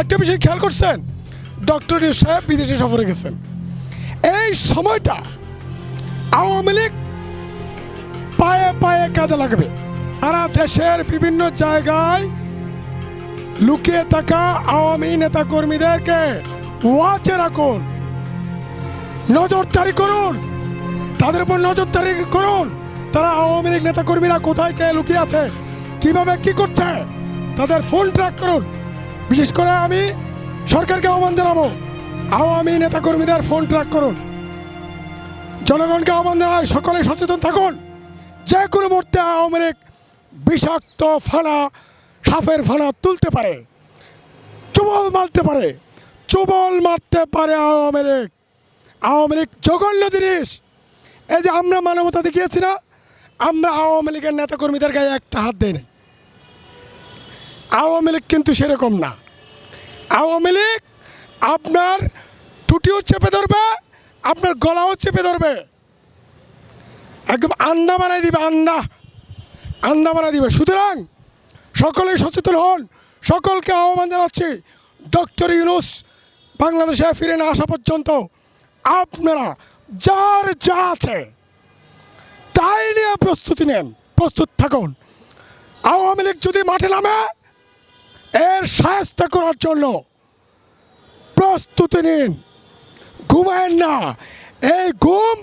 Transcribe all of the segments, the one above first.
একটা বিষয় খেয়াল করছেন? ডক্টর ইউসুফ সাহেব বিদেশে সফরে গেছেন। এই সময়টা আওয়ামী লীগ পায়ে পায়ে কাজে লাগবে। সারা দেশের বিভিন্ন জায়গায় লুকিয়ে থাকা আওয়ামী নেতা কর্মীদেরকে ওয়াচে রাখুন। নজরদারি করুন। তাদের উপর নজরদারি করুন। তারা আওয়ামী লীগ নেতা কর্মীরা কোথায় কে লুকিয়ে আছে? কীভাবে কি করছে? তাদের ফোন ট্র্যাক করুন। বিশেষ করে আমি সরকারকে আহ্বান জানাব, আওয়ামী নেতা কর্মীদের ফোন ট্র্যাক করুন। জনগণকে আহ্বান জানাই, সকলে সচেতন থাকুন। যে কোনো মুহূর্তে আওয়ামী লীগ বিষাক্ত ফানা সাপের ফানা তুলতে পারে চুবল মারতে পারে চুবল মারতে পারে আওয়ামী লীগ। আওয়ামী লীগ জঘন্য জিনিস। এই যে আমরা মানবতা দেখিয়েছি না, আমরা আওয়ামী লীগের নেতাকর্মীদের গায়ে একটা হাত দেয় নাই। আওয়ামী লীগ কিন্তু সেরকম না। আওয়ামী লীগ আপনার টুটিও চেপে ধরবে, আপনার গলাও চেপে ধরবে। একদম আন্দা বানাই দিবে, আন্দা। আন্দা বানাই দিবে। সুতরাং সকলে সচেতন হন। সকলকে আহ্বান জানাচ্ছি, ডক্টর ইউনুস, বাংলাদেশে ফিরে না আসা পর্যন্ত আপনারা যার যা আছে তাই নিয়ে প্রস্তুতি নেন, প্রস্তুত থাকুন। আওয়ামী লীগ যদি মাঠে নামে এর সাহায্য করার জন্য প্রস্তুতি নিন। ঘুমায়েন না। এই ঘুম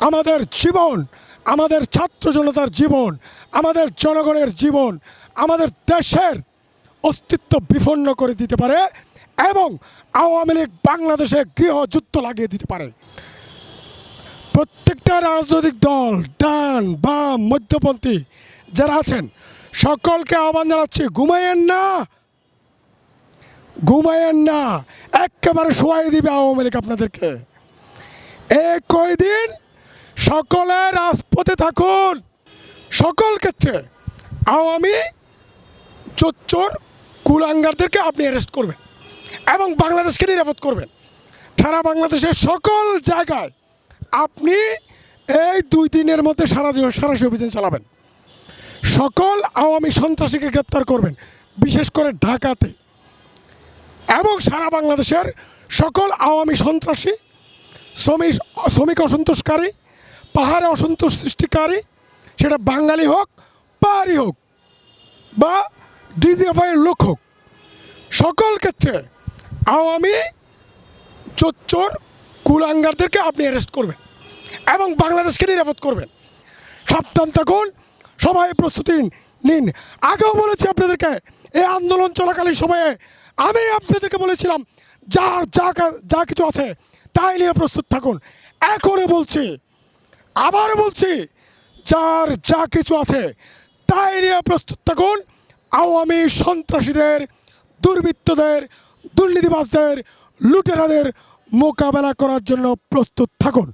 আমাদের জীবন, আমাদের ছাত্র জনতার জীবন, আমাদের জনগণের জীবন, আমাদের দেশের অস্তিত্ব বিপন্ন করে দিতে পারে এবং আওয়ামী লীগ বাংলাদেশে গৃহযুদ্ধ লাগিয়ে দিতে পারে। প্রত্যেকটা রাজনৈতিক দল, ডান বাম মধ্যপন্থী, যারা আছেন সকলকে আহ্বান জানাচ্ছি, ঘুমাইয়েন না। ঘুমাইয়েন না। একেবারে শোয়াই দিবে আওয়ামী লীগ আপনাদেরকে। এই কয়দিন সকলে রাজপথে থাকুন। সকল ক্ষেত্রে আওয়ামী চোচ্চোর কুলাঙ্গারদেরকে আপনি অ্যারেস্ট করবেন এবং বাংলাদেশকে নিরাপদ করবেন। সারা বাংলাদেশের সকল জায়গায় আপনি এই দুই দিনের মধ্যে সারা সারাশি অভিযান চালাবেন। সকল আওয়ামী সন্ত্রাসীকে গ্রেপ্তার করবেন, বিশেষ করে ঢাকাতে। এবং সারা বাংলাদেশের সকল আওয়ামী সন্ত্রাসী শ্রমিক শ্রমিক অসন্তোষকারী, পাহাড়ে অসন্তোষ সৃষ্টিকারী, সেটা বাঙালি হোক, পাহাড়ি হোক, বা ডিজিএফআইয়ের লোক হোক, সকল ক্ষেত্রে আওয়ামী চোচ্চোর কুলাঙ্গারদেরকে আপনি অ্যারেস্ট করবেন এবং বাংলাদেশকে নিরাপদ করবেন। সাবধান থাকুন সবাই প্রস্তুতি নিন। আগেও বলেছি আপনাদেরকে, এই আন্দোলন চলাকালীন সময়ে আমি আপনাদেরকে বলেছিলাম, যার যা যা কিছু আছে তাই নিয়ে প্রস্তুত থাকুন। এখনও বলছি, আবার বলছি, যার যা কিছু আছে তাই নিয়ে প্রস্তুত থাকুন। আওয়ামী সন্ত্রাসীদের, দুর্বৃত্তদের, দুর্নীতিবাজদের, লুটেরাদের মোকাবেলা করার জন্য প্রস্তুত থাকুন।